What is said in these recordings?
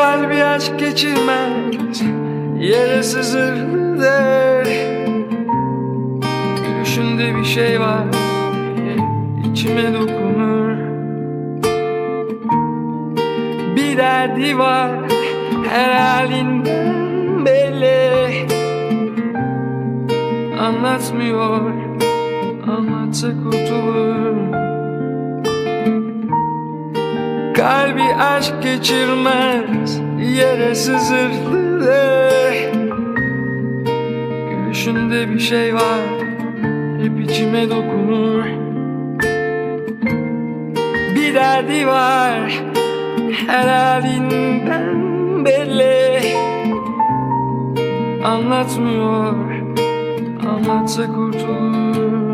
aşk geçirmez Yere sızırdır Gülüşünde bir şey var içime dokunur. Bir derdi var her halinden belli. Anlatmıyor Anlatsa kurtulur Kalbi aşk geçirmez Yere sızırdı Gülüşünde bir şey var Hep içime dokunur. Bir derdi var Her halinden belli. Anlatmıyor Anlatsa kurtulur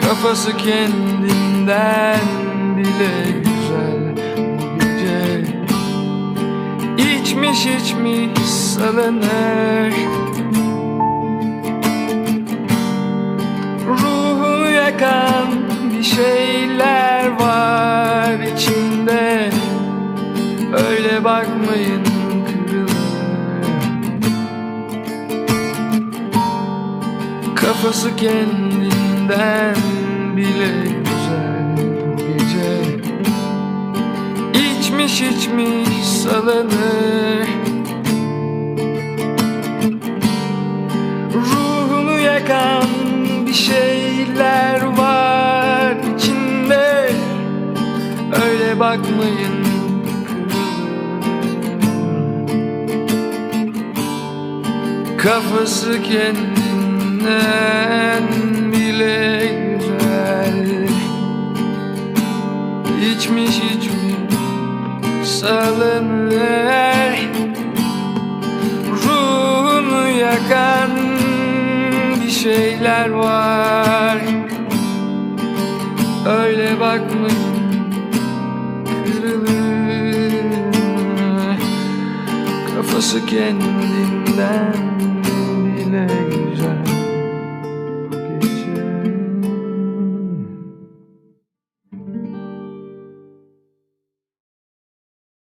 Kafası kendinden bile güzel bu gece. İçmiş içmiş salınır. Ruhunu yakan bir şeyler var içinde. Öyle bakmayın Kafası kendinden bile güzel gece. İçmiş içmiş salınır Ruhunu yakan bir şeyler var içinde. Öyle bakmayın. Kırılır. Kafası kendinden bile güzel. İçmiş içmiş salınır. Ruhunu yakan bir şeyler var. Öyle bakmayın kırılır. Kafası kendinden